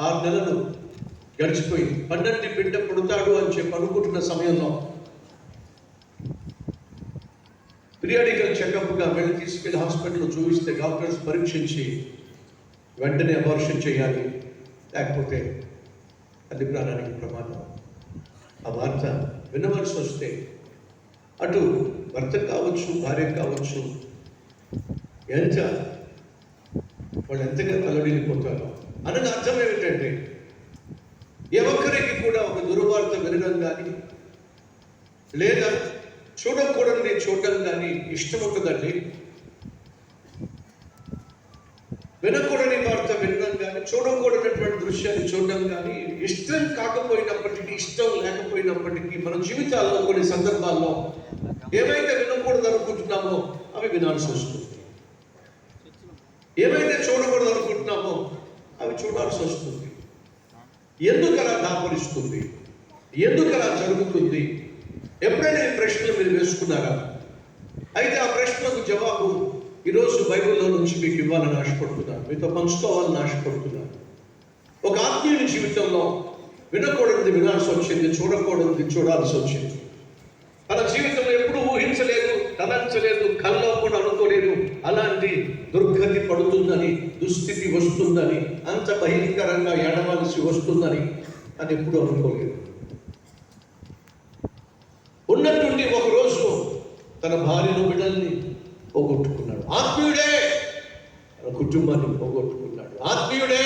ఆరు నెలలు గడిచిపోయింది. పన్నెండు బిడ్డ పుడతాడు అని చెప్పి అనుకుంటున్న సమయంలో పీరియాడికల్ చెకప్గా వెళ్ళి తీసుకెళ్ళి హాస్పిటల్లో చూపిస్తే డాక్టర్స్ పరీక్షించి వెంటనే అబార్షన్ చేయాలి. లేకపోతే అది ప్రాణానికి ప్రమాదం. ఆ వార్త వినవలసి వస్తే అటు భర్త కావచ్చు భార్య కావచ్చు ఎంత వాళ్ళు ఎంతగా తలడిల్లిపోతారో అనగా అర్థం ఏమిటంటే ఏ ఒక్కరికి కూడా ఒక దుర్వార్త వినడం కానీ లేదా చూడకూడని చూడడం కానీ ఇష్టం ఉండదండి. వినకూడని వార్త వినడం కానీ చూడకూడనటువంటి దృశ్యాన్ని చూడడం కానీ ఇష్టం కాకపోయినప్పటికీ ఇష్టం లేకపోయినప్పటికీ మన జీవితాల్లో కొన్ని సందర్భాల్లో ఏమైతే వినకూడదు అనుకుంటున్నామో అవి వినాల్సి వస్తుంది. ఏమైతే చూడకూడదు అవి చూడాల్సి వస్తుంది. ఎందుకు అలా దాపరిస్తుంది? ఎందుకు అలా జరుగుతుంది? ఎప్పుడైనా ఈ ప్రశ్నలు మీరు వేసుకున్నారా? అయితే ఆ ప్రశ్నకు జవాబు ఈరోజు బైబిల్లో నుంచి మీకు ఇవ్వాలని ఆశపడుతున్నాను. మీతో పంచుకోవాలని ఆశపడుతున్నాను. ఒక ఆత్మీయుని జీవితంలో వినకూడదు వినాల్సి వచ్చింది చూడకూడదు చూడాల్సి వచ్చింది. తన జీవితంలో ఎప్పుడూ ఊహించలేదు తలంచలేదు కల అలాంటి దుర్గతి పడుతుందని దుస్థితి వస్తుందని అంత భయంకరంగా ఏడవలసి వస్తుందని అని ఎప్పుడూ అనుకోలేదు. ఉన్నట్టుండి ఒకరోజు తన భార్యను బిడ్డల్ని పోగొట్టుకున్నాడు. ఆత్మీయుడే తన కుటుంబాన్ని పోగొట్టుకున్నాడు. ఆత్మీయుడే